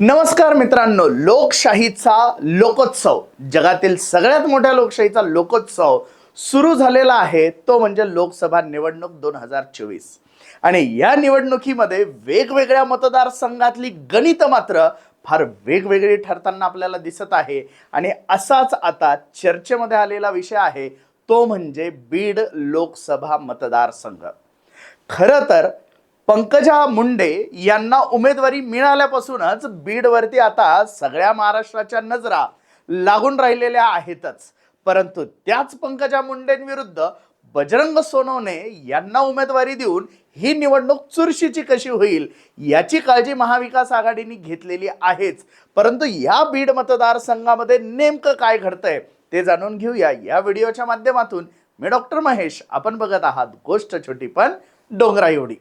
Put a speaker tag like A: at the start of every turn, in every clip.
A: नमस्कार मित्रांनो लोकशाहीचा लोकोत्सव. जगातील सगळ्यात मोठ्या लोकशाहीचा लोकोत्सव सुरू झालेला आहे. तो म्हणजे लोकसभा निवडणूक दोन हजार चोवीस. आणि या निवडणुकीमध्ये वेगवेगळ्या मतदारसंघातली गणित मात्र फार वेगवेगळी ठरताना आपल्याला दिसत आहे. आणि असाच आता चर्चेमध्ये आलेला विषय आहे तो म्हणजे बीड लोकसभा मतदारसंघ. खरं तर पंकजा मुंडे यांना उमेदवारी मिळाल्यापासूनच बीडवरती आता सगळ्या महाराष्ट्राच्या नजरा लागून राहिलेल्या आहेतच. परंतु त्याच पंकजा मुंडेंविरुद्ध बजरंग सोनवणे यांना उमेदवारी देऊन ही निवडणूक चुरशीची कशी होईल याची काळजी महाविकास आघाडीने घेतलेली आहेच. परंतु या बीड मतदारसंघामध्ये नेमकं काय घडतंय ते जाणून घेऊया या व्हिडिओच्या माध्यमातून. मी डॉक्टर महेश आपण बघत आहात गोष्ट छोटी पण डोंगरा एवढी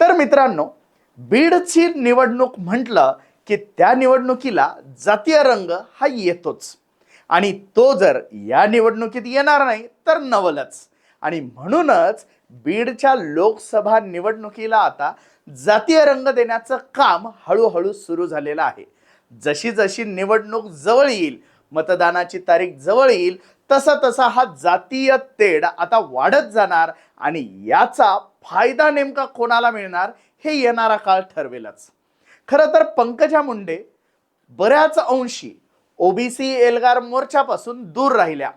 A: तर मित्रांनो बीडची निवडणूक म्हटलं की त्या निवडणुकीला जातीय रंग हा येतोच. आणि तो जर या निवडणुकीत येणार नाही तर नवलच. आणि म्हणूनच बीडच्या लोकसभा निवडणुकीला आता जातीय रंग देण्याचं काम हळूहळू सुरू झालेलं आहे. जशी जशी निवडणूक जवळ येईल मतदानाची तारीख जवळ येईल तसा तसा हा जातीय तेढ आता वाढत जाणार आणि याचा फायदा नेमका कोणाला मिळणार हे येणारा काळ ठरवेलच. खरं तर पंकजा मुंडे बऱ्याच अंशी ओबीसी एल्गार मोर्चापासून दूर राहिल्या.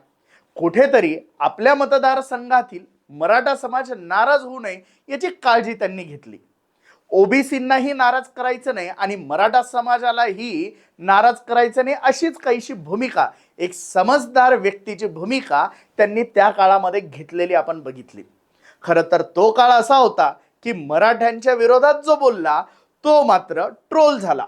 A: कुठेतरी आपल्या मतदारसंघातील मराठा समाज नाराज होऊ नये याची काळजी त्यांनी घेतली. ओबीसींनाही नाराज करायचं नाही आणि मराठा समाजालाही नाराज करायचं नाही अशीच काहीशी भूमिका एक समजदार व्यक्तीची भूमिका त्यांनी त्या काळामध्ये घेतलेली आपण बघितली. खरं तर तो काळ असा होता की मराठ्यांच्या विरोधात जो बोलला तो मात्र ट्रोल झाला.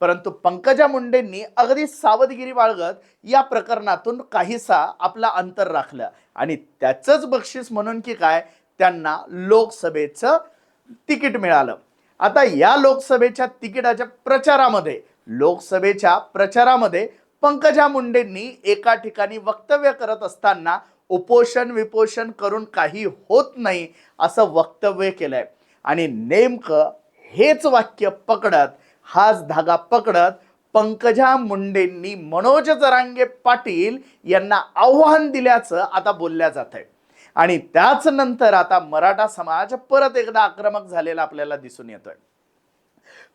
A: परंतु पंकजा मुंडेंनी अगदी सावधगिरी बाळगत या प्रकरणातून काहीसा आपला अंतर राखलं. आणि त्याचंच बक्षीस म्हणून की काय त्यांना लोकसभेचं तिकीट मिळालं. आता या लोकसभेच्या तिकिटाच्या प्रचारामध्ये लोकसभेच्या प्रचारामध्ये पंकजा मुंडेंनी एका ठिकाणी वक्तव्य करत असताना उपोषण विपोषण करून काही होत नाही असं वक्तव्य केलंय. आणि नेमकं हेच वाक्य पकडत हाच धागा पकडत पंकजा मुंडेंनी मनोज जरांगे पाटील यांना आव्हान दिल्याचं आता बोलल्या जात आहे आणि त्याच नंतर आता मराठा समाज परत एकदा आक्रमक झालेला आपल्याला दिसून येतोय.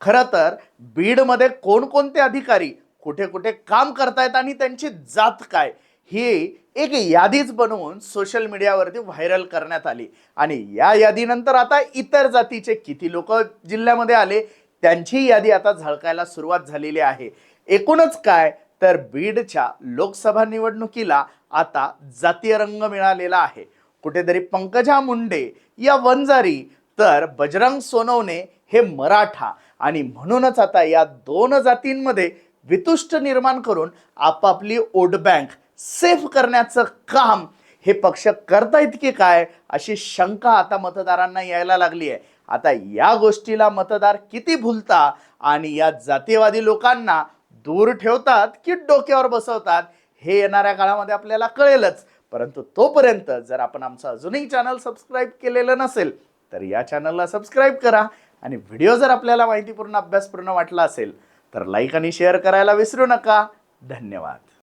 A: खरं तर बीडमध्ये कोणकोणते अधिकारी कुठे कुठे काम करतायत आणि त्यांची जात काय ही एक यादीच बनवून सोशल मीडियावरती व्हायरल करण्यात आली. आणि या यादीनंतर आता इतर जातीचे किती लोक जिल्ह्यामध्ये आले त्यांची यादी आता झळकायला सुरुवात झालेली आहे. एकूणच काय तर बीडच्या लोकसभा निवडणुकीला आता जातीय रंग मिळालेला आहे. कुठेतरी पंकजा मुंडे या वंजारी तर बजरंग सोनवणे हे मराठा. आणि म्हणूनच आता या दोन जातींमध्ये वितुष्ट निर्माण करून आपापली ओट बँक सेफ करण्याचं काम हे पक्ष करतायत की काय अशी शंका आता मतदारांना यायला लागली आहे. आता या गोष्टीला मतदार किती भुलता आणि या जातीयवादी लोकांना दूर ठेवतात की डोक्यावर बसवतात हे येणाऱ्या काळामध्ये आपल्याला कळेलच. परंतु तोपर्यंत जर आपण आमचं अजूनही चॅनल सबस्क्राईब केलेलं नसेल तर या चॅनलला सबस्क्राईब करा. आणि व्हिडिओ जर आपल्याला माहितीपूर्ण अभ्यासपूर्ण वाटला असेल तर लाईक आणि शेअर करायला विसरू नका. धन्यवाद.